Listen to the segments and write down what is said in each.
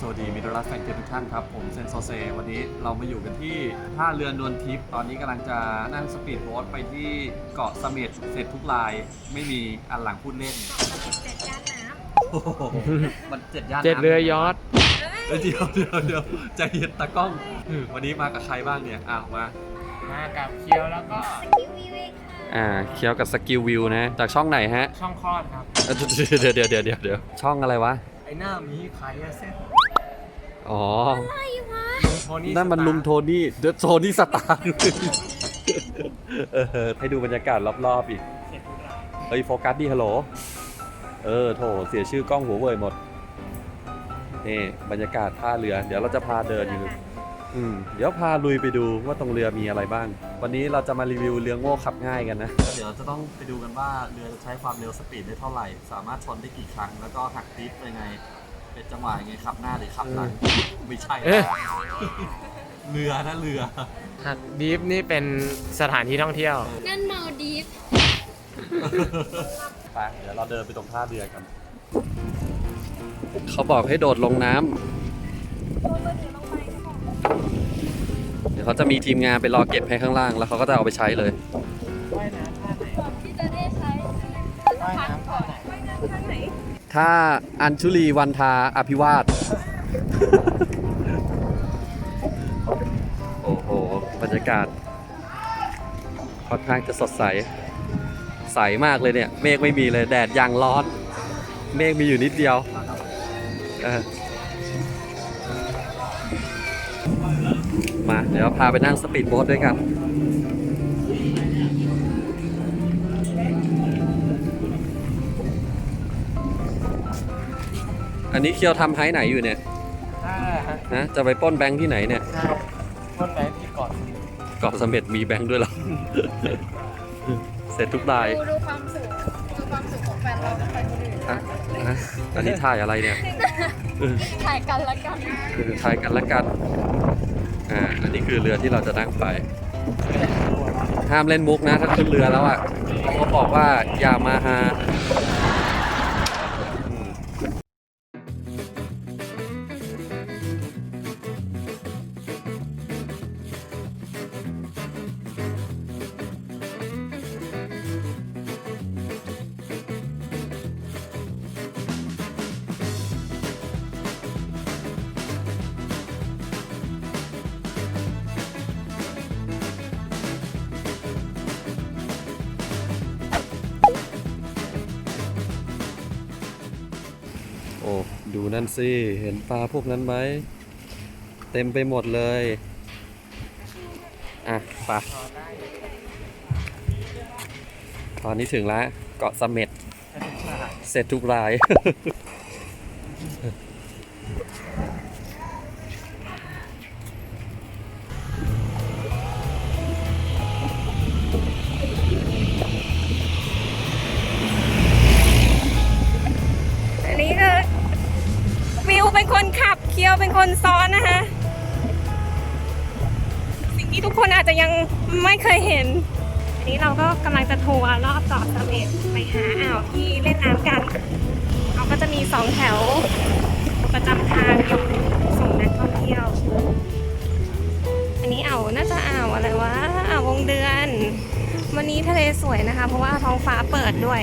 สวัสดีมิตรรักแฟนเกมทุกท่านครับ ผมเซนโซเซ วันนี้เรามาอยู่กันที่ท่าเรือนวลทิพย์ตอนนี้กำลังจะนั่งสปีดโบ๊ทไปที่เกาะเสม็ดเสร็จทุกลาย ไม่มีอันหลังพูดเล่น เจ็ดย่านน้โอ้โหมันเจ็ดย่านเจ็ดเรือยอทเอ้ยเดี๋ยวเดี๋ยวเดี๋ยวใจเย็นตากล้อง วันนี้มากับใครบ้างเนี่ยอ้าวมา มากับเคียวแล้วก็ำสกิลวีเวกค่ะอ่าเคียวกับสกิลวิวนะ จากช่องไหนฮะช่องคลอดครับ เอ้ยเดี๋ยวเดี๋ยวเดี๋ยวเดี๋ยวเดี๋ยวช่องอะไรวะ ไอ้หน้ามีใครอะเส้นอ๋อ อะไรวะ ลุงโทนี่นั่นมันสตาร์ลุงโทนี่เดอะโทนี่สตาร์เออให้ดูบรรยากาศรอบๆอีกเสร็จทุกรายเฮ้ยโฟกัสดิฮัลโหล เออโถเสียชื่อกล้องหัวเว่ยหมด นี่บรรยากาศท่าเรือ เดี๋ยวเราจะพาเดินอยู่ อืมเดี๋ยวพาลุยไปดูว่าตรงเรือมีอะไรบ้าง วันนี้เราจะมารีวิวเรือโง่ขับง่ายกันนะ เดี๋ยวจะต้องไปดูกันว่าเรือจะใช้ความเร็วสปีดได้เท่าไหร่ สามารถชนได้กี่ครั้ง แล้วก็หักดิฟยังไง เป็นจังหวะยังไงขับหน้าหรือขับหลัง ไม่ใช่นะเอ๊ะ เรือนะเรือ หักดีฟนี่เป็นสถานที่ท่องเที่ยว นั่นเมาดีฟไปเดี๋ยวเราเดินไปตรงท่าเรือกัน เขาบอกให้โดดลงน้ำ เขาจะมีทีมงานไปรอเก็บให้ข้างล่าง แล้วเขาก็จะเอาไปใช้เลย ว่ายน้ำท่าไหนที่จะได้ใช้ว่ายน้ำท่าไหนถ้าอัญชุลีวันทาอภิวาสโอ้โห บรรยากาศ ค่อนข้างจะสดใส ใสมากเลยเนี่ย เมฆไม่มีเลย แดดยังร้อน เมฆมีอยู่นิดเดียวเออ มา เดี๋ยวพาไปนั่งสปีดโบ๊ทด้วยกันอันนี้เคียวทำไฮไหนอยู่เนี่ยถ้าฮะนะจะไปปล้นแบงค์ที่ไหนเนี่ยใช่ต้นแบงค์ที่เกาะเกาะเสม็ดมีแบงค์ด้วยเหรอ เสร็จทุกรายดูดูความสูงดูความสูงของแฟนเรากับแฟนคนอื่นอะอะอันนี้ถ่ายอะไรเนี่ย ถ่ายกันละกันคือถ่ายกันละกัน อ่าอันนี้คือเรือที่เราจะนั่งไป ห้ามเล่นมุกนะ ถ้าขึ้นเรือแล้วอะเขาบอกว่าอย่ามาฮา ดูนั่นสิ เห็นปลาพวกนั้นไหม เต็มไปหมดเลย อะปลาตอนนี้ถึงแล้ว เกาะเสม็ด เสร็จทุกราย เป็นคนขับเคียวเป็นคนซ้อนนะคะ สิ่งที่ทุกคนอาจจะยังไม่เคยเห็น อันนี้เราก็กำลังจะทัวร์รอบเกาะเสม็ดไปหาอ่าวที่เล่นน้ำกันเขาก็จะมีสองแถวประจำทางอยู่ส่งนักท่องเที่ยว อันนี้อ่าวน่าจะอ่าวอะไรวะอ่าววงเดือน วันนี้ทะเลสวยนะคะ เพราะว่าท้องฟ้าเปิดด้วย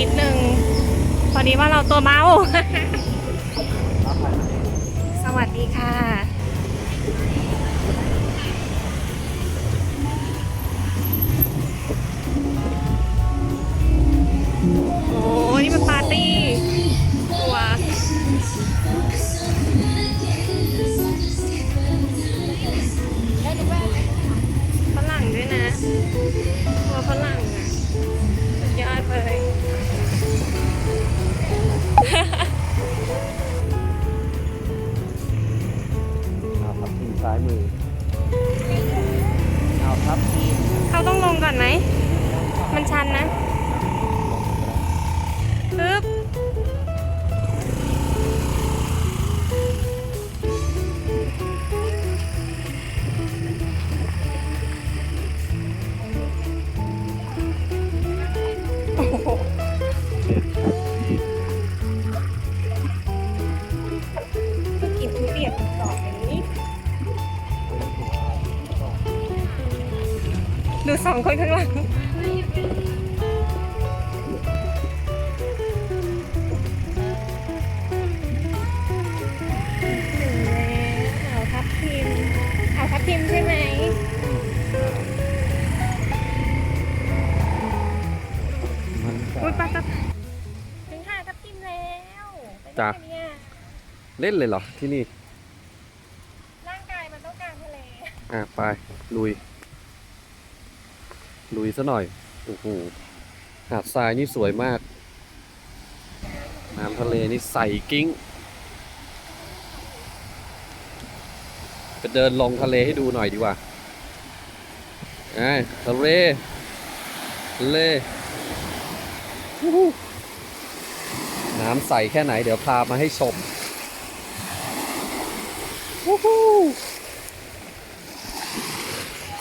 นิดนึงพอดีว่าเราตัวเบาสวัสดีค่ะโอ้นี่มันปาร์ตี้ทัวฝรั่งด้วยนะ องคนข้างหลังถึงแล้วอ่าวทับทิมอ่าวทับทิมใช่ไหมมันอุ้ยปลาทับถึงหาดทับทิมแล้วเป็นไงจ้ะ เนี่ยเล่นเลยเหรอที่นี่ ร่างกายมันต้องการทะเล อะไปลุย ลุยซะหน่อยโอ้โหหาดทรายนี่สวยมากน้ำทะเลนี่ใสกิ้งไปเดินลงทะเลให้ดูหน่อยดีกว่าไอ้ทะเลทะเลน้ำใสแค่ไหนเดี๋ยวพามาให้ชม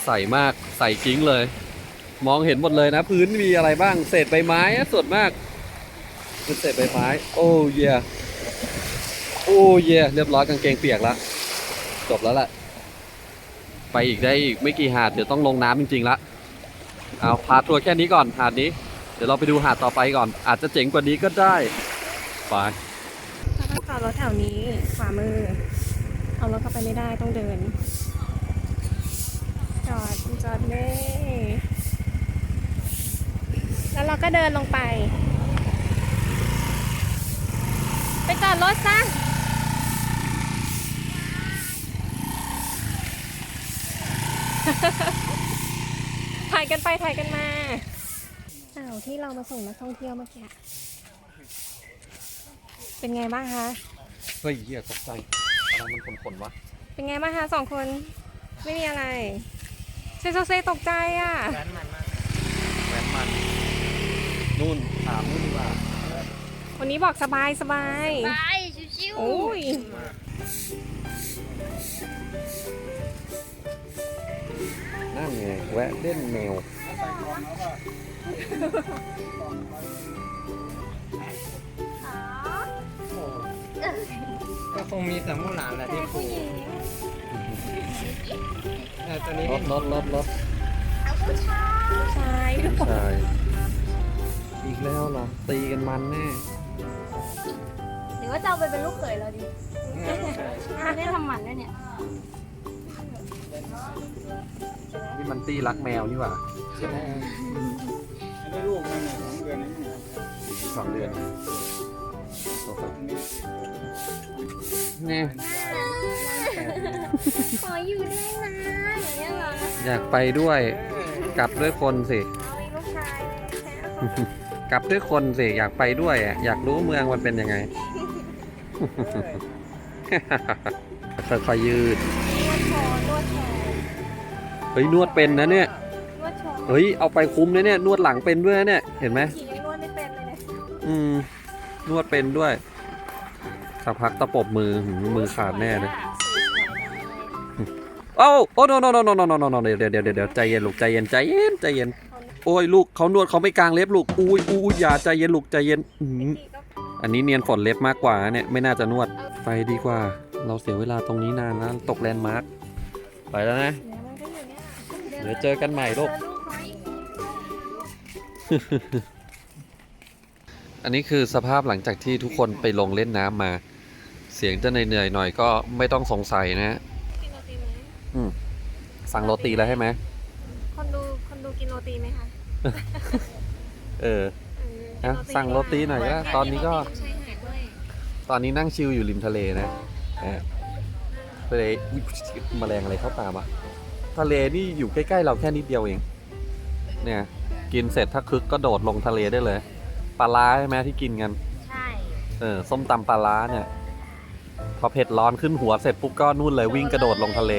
ใสมากใสกิ้งเลย มองเห็นหมดเลยนะ พื้นมีอะไรบ้าง เศษใบไม้ส่วนมากเป็นเศษใบไม้ โอ้เยโอ้เยเรียบร้อยกางเกงเปียกละจบแล้วแหละไปอีกได้อีกไม่กี่หาดเดี๋ยวต้องลงน้ำจริงๆละเอาพาทัวร์แค่นี้ก่อนหาดนี้ เดี๋ยวเราไปดูหาดต่อไปก่อน อาจจะเจ๋งกว่านี้ก็ได้ไปถ้าต้องจอดรถแถวนี้ขวามือ เอารถเข้าไปไม่ได้ต้องเดิน จอดจอดเลย แล้วเราก็เดินลงไป ไปจอดรถซะถ่ายกันไปถ่ายกันมาอ้าวที่เรามาส่งนักท่องเที่ยวเมื่อกี้เป็นไงบ้างคะเฮ้ยเหี้ยตกใจอะไรมันขนๆวะเป็นไงบ้างคะสองคนไม่มีอะไรเซโซเซตกใจอะแว้นมันมากแว้นมัน นู่นถามนู่นดีกว่าวันนี้บอกสบายสบายไปชิวๆโอ้ยนั่นไงแวะเล่นแมวก็คงมีแต่มู่หลานแหละที่ปลูกแต่ตัวนี้รถรถรถรถเอาผู้ชายใช่ใช่ อีกแล้วเหรอ ตีกันมันแน่ หรือว่าจะเอาไปเป็นลูกเขยเราดีไม่ได้ทำหมันด้วยเนี่ย นี่มันตีรักแมวนี่หว่าได้ลูกมันสองเดือนสองเดือนนี่ขออยู่ด้วยนะอย่างเงี้ยเหรออยากไปด้วย กลับด้วยคนสิ เอามีลูกชาย กลับด้วยคนสิอยากไปด้วยอะอยากรู้เมืองมันเป็นยังไงค่อยๆยืดนวดคอนวดแขนเฮ้ยนวดเป็นนะเนี่ยนวดชอเฮ้ยเอาไปคุ้มนะเนี่ยนวดหลังเป็นด้วยนะเนี่ยเห็นไหมขี่ยังนวดไม่เป็นเลยเนี่ยอืมนวดเป็นด้วยสักพักตะปบมือหืมมือขาดแน่เลยเอ้าโอ้โนโนโนโนโนโนโนเดี๋ยวเดี๋ยวเดี๋ยวเดี๋ยวใจเย็นลูกใจเย็นใจเย็นใจเย็น โอ้ยลูกเขานวดเขาไม่กางเล็บลูกอุ้ยอุ้ยอย่าใจเย็นลูกใจเย็นอื้อหืออันนี้เนียนฝนเล็บมากกว่าเนี่ยไม่น่าจะนวดไปดีกว่า เราเสียเวลาตรงนี้นานแล้วตกแลนด์มาร์คไปแล้วนะเนี่ยมันก็อยู่เนี่ยเดี๋ยวเจอกันใหม่ลูกเจอลูกไหมอันนี้คือสภาพหลังจากที่ทุกคนไปลงเล่นน้ำมา เสียงจะเหนื่อยๆหน่อยก็ไม่ต้องสงสัยนะกินโรตีไหมสั่งโรตีแล้วใช่ไหมคนดูคนดูกินโรตีไหมคะ เออ เอออะสั่งโรตีหน่อยก็ตอนนี้ก็ ใช่หาดด้วยตอนนี้นั่งชิลอยู่ริมทะเลนะเออทะเลอุ๊ยแมลงอะไรเข้าตามวะทะเลนี่อยู่ใกล้ ๆ เราแค่นิดเดียวเอง เนี่ย กินเสร็จถ้าคึกก็โดดลงทะเลได้เลย ปลาร้าใช่ไหมที่กินกัน ใช่เออ ส้มตำปลาร้าเนี่ย พอเผ็ดร้อนขึ้นหัวเสร็จปุ๊บก็นู่นเลยวิ่งกระโดดลงทะเล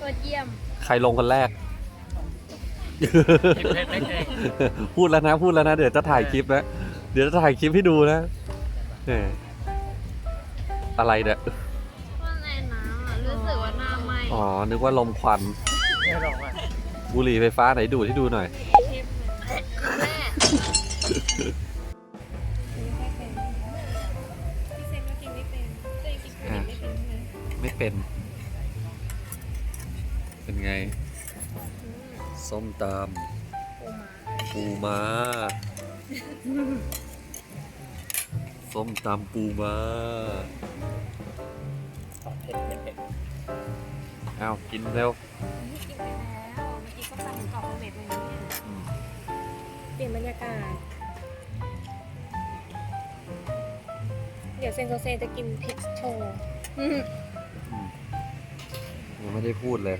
ตัวเยี่ยม ใครลงคนแรก คลิปเล็กๆเองพูดแล้วนะพูดแล้วนะ เดี๋ยวจะถ่ายคลิปนะ เดี๋ยวจะถ่ายคลิปให้ดูนะเอออะไรเนี่ยว่าในน้ำอะรู้สึกว่าหน้าไหมอ๋อ นึกว่าลมควันไม่หรอกอะบุหรี่ไฟฟ้าไหนดูดให้ดูหน่อยแม่พี่เซนก็กินไม่เป็นตัวเองกินก๋วยเตี๋ยวไม่เป็นใช่ไหมไม่เป็น เป็นไง ส้มตำปูมาส้มตำปูมาเผ็ดเผ็ดเผ็ดเอากินเร็วกินไปแล้วเมื่อกี้ก็สั่งกรอบเสม็ดเลยเนี่ยเปลี่ยนบรรยากาศ เดี๋ยวเซนโซเซจะกินพริกโชว์ยังไม่ได้พูดเลย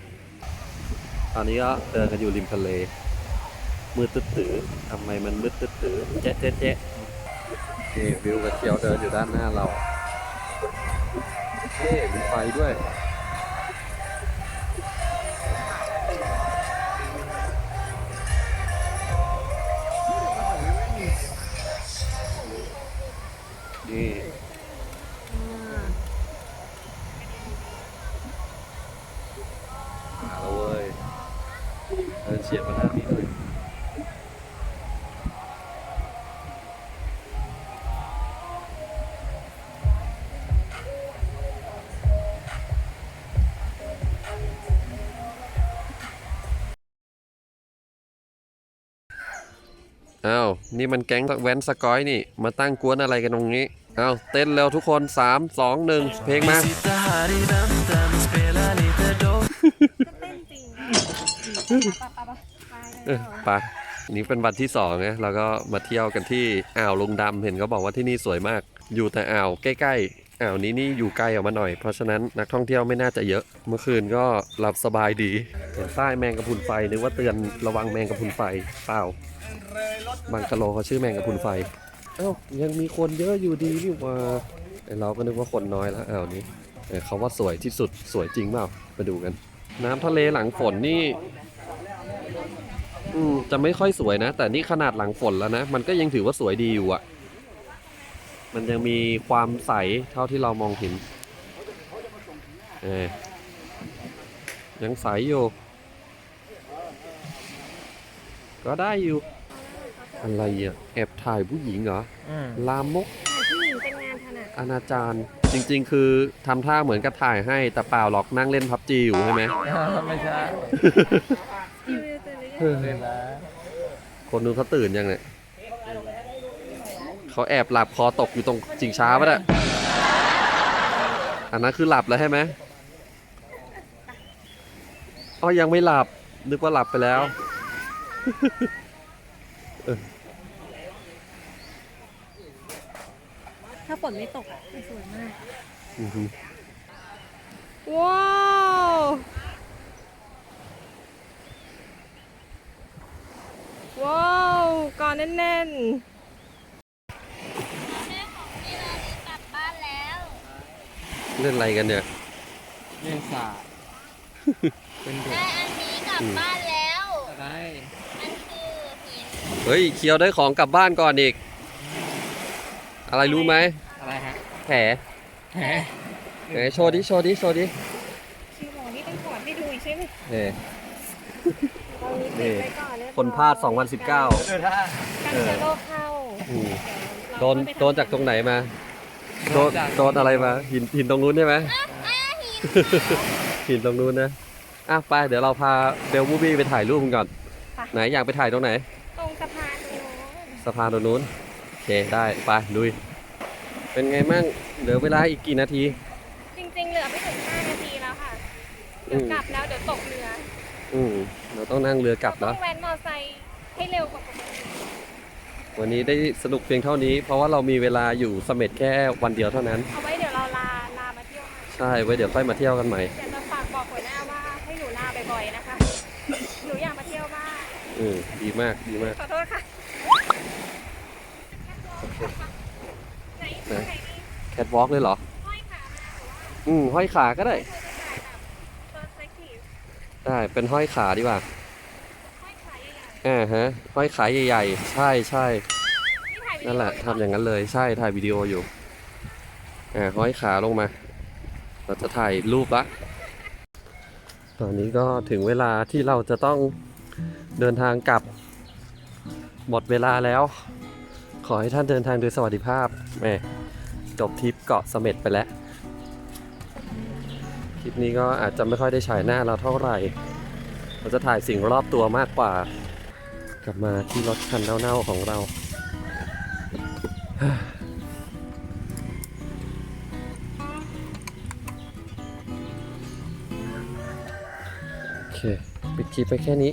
ตอนนี้ก็เดินกันอยู่ริมทะเล มืดตึ๊ดตือทำไมมันมืดตึ๊ดตือแจ๊ะแจ๊ะแจ๊ะนี่วิวกับเขียวเดินอยู่ด้านหน้าเราเฮ้มีไฟด้วย อ้าวนี่มันแก๊งแว้นสกอยนี่ มาตั้งกวนอะไรกันตรงนี้อ้าวเต้นเร็วทุกคน 3 2 1 เพลงมา Sitter här i väntan och spelar lite dock เต้นจริงปะปะปะไปเอเลอยไปนี่เป็นวันที่สองนะเราก็มาเที่ยวกันที่อ่าวลุงดำเห็นเขาบอกว่าที่นี่สวยมาก อยู่แต่อ่าวใกล้ๆ อ่าวนี้นี่อยู่ไกลออกมาหน่อย เพราะฉะนั้นนักท่องเที่ยวไม่น่าจะเยอะ เมื่อคืนก็หลับสบายดีเห็นป้ายแมงกะพรุนไฟนึกว่าเตือนระวังแมงกะพรุนไฟเปล่าบังกะโลเขาชื่อแมงกะพรุนไฟเอ้ายังมีคนเยอะอยู่ดีนี่ว่าเราก็นึกว่าคนน้อยแล้วอ่าวนี้เขาว่าสวยที่สุดสวยจริงเปล่าไปดูกัน น้ำทะเลหลังฝนนี่อืมจะไม่ค่อยสวยนะ แต่นี่ขนาดหลังฝนแล้วนะ มันก็ยังถือว่าสวยดีอยู่อะ มันยังมีความใสเท่าที่เรามองเห็นเออยังใสอยู่ ก็ได้อยู่ อะไรอะ แอบถ่ายผู้หญิงเหรอ อืมลามก ผู้หญิงเป็นงานถนัดอนาจารจริงๆ คือทำท่าเหมือนกับถ่ายให้แต่เปล่าหรอกนั่งเล่นพับจีอยู่ใช่ไหม ไม่ใช่ชื่อตื่นหรือยังเล่นแล้วคนนู้นเขาตื่นยังเนี่ย เขาแอบหลับคอตกอยู่ตรงจิงช้าปะเนี่ยอันนั้นคือหลับแล้วใช่ไหมอ๋อยังไม่หลับ นึกว่าหลับไปแล้วถ้าฝนไม่ตกอะจะสวยมากอือฮึว้าวว้าวก่อนแน่นแม่ของพี่เรากลับบ้านแล้ว เล่นอะไรกันเนี่ย เล่นสาดเป็นเด็กแม่อันนี้กลับบ้านแล้วอะไรมันคือหินเฮ้ยเคียวได้ของกลับบ้านก่อนอีก อะไรรู้ไหม อะไรฮะแผลแหมไหนโชว์ดิ โชว์ดิ โชว์ดิๆชื่อหมอนี่ต้องถอดให้ดูอีกใช่ไหมเน่ตอนนี้นี่ติดไปก่อนเรียบร้อยคนพลาด 2019ดูท่ากันเชื้อโรคเข้าอืมเยวโดนเราโดนจากตรงไหนมา โดนโดนอะไรมาหินหินตรงนู้นใช่ไหมหินตรงนู้นนะอะไปเดี๋ยวเราพาเบลบูบี้ไปถ่ายรูปกันก่อน ไหนอยากไปถ่ายตรงไหน ตรงสะพานตรงโน้นสะพานตรงนู้นโอเคได้ไปลุยเป็นไงมั่งเหลือเวลาอีกกี่นาที จริงๆเหลือไม่ถึง5นาทีแล้วค่ะเดี๋ยวกลับแล้วเดี๋ยวตกเรือ อืมเราต้องนั่งเรือกลับต้แล้อวงแว้นมอไซค์ให้เร็วกว่าปกติ วันนี้ได้สนุกเพียงเท่านี้ เพราะว่าเรามีเวลาอยู่เสม็ดแค่วันเดียวเท่านั้น เอาไว้เดี๋ยวเราลาลามาเที่ยวใหม่ใช่ไว้เดี๋ยวค่อยมาเที่ยวกันใหม่เดี๋ยวจะฝากบอกหัวหน้าว่าให้หนูลาบ่อยๆนะคะ หนูอยากมาเที่ยวบ้างอืมดีมากดีมากขอโทษค่ะไหนไหนไหนดีแคทวอล์กเลยเหรอ ห้อยขาอืมห้อยขาก็ได้เธอจะถ่ายแบบ perspective ได้เป็นห้อยขาดีกว่าห้อยขาใหญ่ อ่าฮะห้อยขาใหญ่ๆ ใช่ใช่นั่นแหละทำอย่างนั้นเลยใช่ถ่ายวิดีโออยู่อ่าห้อยขาลงมา เราจะถ่ายรูปละตอนนี้ก็ถึงเวลาที่เราจะต้องเดินทางกลับ หมดเวลาแล้ว ขอให้ท่านเดินทางโดยสวัสดิภาพแม่จบทริปเกาะเสม็ดไปแล้วคลิปนี้ก็อาจจะไม่ค่อยได้ฉายหน้าเราเท่าไหร่ เราจะถ่ายสิ่งรอบตัวมากกว่า กลับมาที่รถคันเน่าๆของเราโอเคปิดคลิปไปแค่นี้